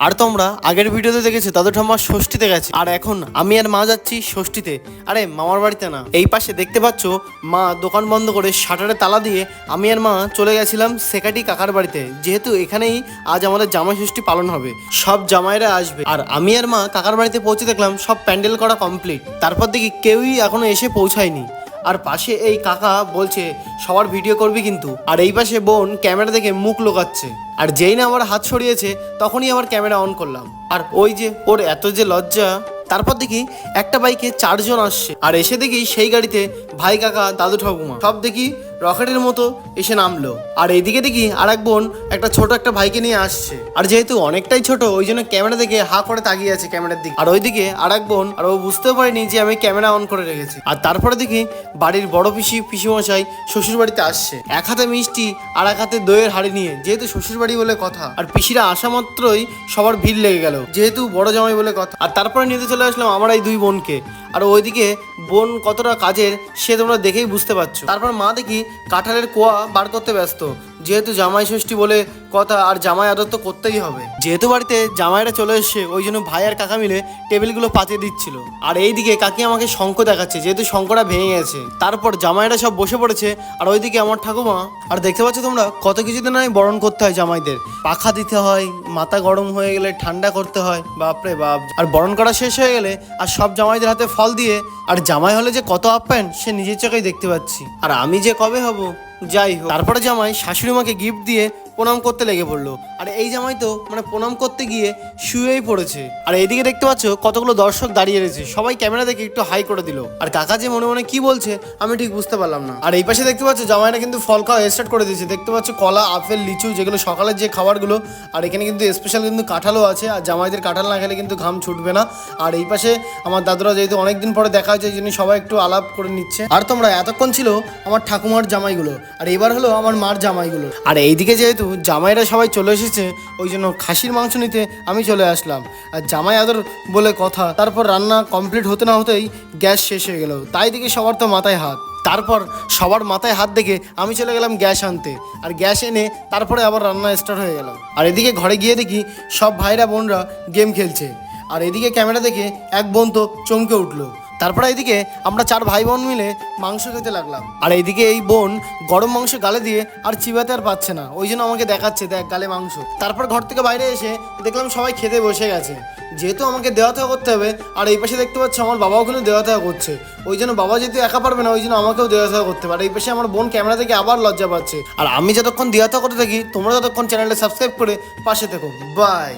আর তোমরা আগের ভিডিওতে দেখেছ দাদু ঠাম্মা ষষ্ঠীতে গেছে। আর এখন আমি আর মা যাচ্ছি ষষ্ঠীতে। আরে, মামার বাড়িতে না। এই পাশে দেখতে পাচ্ছ, মা দোকান বন্ধ করে শাটারে তালা দিয়ে আমি আর মা চলে গেছিলাম সেকাটি কাকার বাড়িতে। যেহেতু এখানেই আজ আমাদের জামাই ষষ্ঠী পালন হবে। সব জামাইরা আসবে। আর আমি আর মা কাকার বাড়িতে পৌঁছে দেখলাম, সব প্যান্ডেল করা কমপ্লিট তারপর দেখি কেউই এখনও এসে পৌঁছায়নি। আর পাশে এই কাকা বলছে, সবার ভিডিও করবি কিন্তু। আর এই পাশে বোন ক্যামেরা দেখে মুখ লোকাচ্ছে। আর যেই না আমার হাত সরিয়েছে, তখনই আমার ক্যামেরা অন করলাম। আর ওই যে ওর এত যে লজ্জা, তারপর দেখি একটা বাইকে চারজন আসছে। আর এসে দেখি সেই গাড়িতে ভাই, কাকা, দাদু, ঠাকুমা। সব দেখি রকেটের মতো এসে নামলো। আর এইদিকে দেখি আর এক বোন একটা ছোট একটা ভাইকে নিয়ে আসছে। আর যেহেতু অনেকটাই ছোট, ওই জন্য ক্যামেরা দেখে হা করে তাকিয়ে আছে ক্যামেরার দিকে। আর ওইদিকে আর এক বোন, আর ও বুঝতেও পারেনি যে আমি ক্যামেরা অন করে রেখেছি। আর তারপরে দেখি বাড়ির বড় পিসি, পিসিমশাই শ্বশুর বাড়িতে আসছে। এক হাতে মিষ্টি আর এক হাতে দইয়ের হাড়ি নিয়ে, যেহেতু শ্বশুর বাড়ি বলে কথা। আর পিসিরা আসা মাত্রই সবার ভিড় লেগে গেল, যেহেতু বড় জামাই বলে কথা। আর তারপরে নিতে চলে আসলাম আমার এই দুই বোনকে। আর ওইদিকে বোন কতটা কাজের, সে তোমরা দেখেই বুঝতে পারছ। তারপর মা দেখি কাঁঠালের কোয়া বার করতে ব্যস্ত। যেহেতু জামাই ষষ্ঠী বলে কথা আর জামাই আদর তো করতেই হবে। যেহেতু বাড়িতে জামাইরা চলে এসছে, ওই জন্য ভাই আর কাকা মিলে টেবিলগুলো পাতিয়ে দিচ্ছিল। আর এইদিকে কাকি আমাকে শঙ্খ দেখাচ্ছে, যেহেতু শঙ্কটা ভেঙে গেছে। তারপর জামাইরা সব বসে পড়েছে, আর ওইদিকে আমার ঠাকুমা। আর দেখতে পাচ্ছ তোমরা, কত কিছুদিন আমি বরণ করতে হয় জামাইদের। পাখা দিতে হয়, মাথা গরম হয়ে গেলে ঠান্ডা করতে হয়, বাপরে বাপ। আর বরণ করা শেষ হয়ে গেলে আর সব জামাইদের হাতে ফল দিয়ে আর জামাই হলে যে কত আপ্যায়ন সে নিজের চোখেই দেখতে পাচ্ছি। আর আমি যে কবে হব? যাই হোক। তারপরে জামাই শাশুড়ি মাকে গিফট দিয়ে প্রণাম করতে লেগে পড়ল। আর এই জামাই তো মানে প্রণাম করতে গিয়ে শুয়েই পড়েছে। আর এইদিকে দেখতে পাচ্ছ কতগুলো দর্শক দাঁড়িয়ে রয়েছে। সবাই ক্যামেরা দেখে একটু হাই করে দিল। আর কাকা যে মনে মনে কি বলছে, আমি ঠিক বুঝতে পারলাম না। আর এই পাশে দেখতে পাচ্ছ জামাইরা কিন্তু ফল খাওয়া স্টার্ট করে দিয়েছে। দেখতে পাচ্ছ কলা, আপেল, লিচু যেগুলো সকালের যে খাবারগুলো। আর এখানে কিন্তু স্পেশাল কিন্তু কাঁঠালও আছে। আর জামাইদের কাঁঠাল না খেলে কিন্তু ঘাম ছুটবে না। আর এই পাশে আমার দাদুরা যেহেতু অনেকদিন পরে দেখা হয়েছে, এই জন্য সবাই একটু আলাপ করে নিচ্ছে। আর তোমরা এতক্ষণ ছিল আমার ঠাকুমার জামাইগুলো। আর এবার হলো আমার মার জামাইগুলো। আর এইদিকে যেহেতু জামাইরা সবাই চলে এসেছে, ওই জন্য খাসির মাংস নিতে আমি চলে আসলাম। আর জামাই আদর বলে কথা, তারপর রান্না কমপ্লিট হতে না হতেই গ্যাস শেষ হয়ে গেল। তাই দেখে সবার তো মাথায় হাত। তারপর সবার মাথায় হাত দেখে আমি চলে গেলাম গ্যাস আনতে। আর গ্যাস এনে তারপরে আবার রান্না স্টার্ট হয়ে গেল। আর এদিকে ঘরে গিয়ে দেখি সব ভাইরা বোনরা গেম খেলছে। আর এদিকে ক্যামেরা দেখে এক বোন তো চমকে উঠল। তারপরে এইদিকে আমরা চার ভাই বোন মিলে মাংস খেতে লাগলাম। আর এইদিকে এই বোন গরম মাংস গালে দিয়ে আর চিবাতে আর পাচ্ছে না। ওই জন্য আমাকে দেখাচ্ছে, দেখ, গালে মাংস। তারপর ঘর থেকে বাইরে এসে দেখলাম সবাই খেতে বসে গেছে। যেহেতু আমাকে দেওয়া থাকা করতে হবে, আর এই পাশে দেখতে পাচ্ছ আমার বাবাও কিন্তু দেওয়া থাকা করছে। ওই জন্য বাবা যেহেতু একা পারবে না, ওই জন্য আমাকেও দেওয়া থাকা করতে পারে এই পাশে আমার বোন ক্যামেরা থেকে আবার লজ্জা পাচ্ছে। আর আমি যতক্ষণ দেওয়া থাকা করতে থাকি, তোমরা ততক্ষণ চ্যানেলটা সাবস্ক্রাইব করে পাশে থেকো। বাই।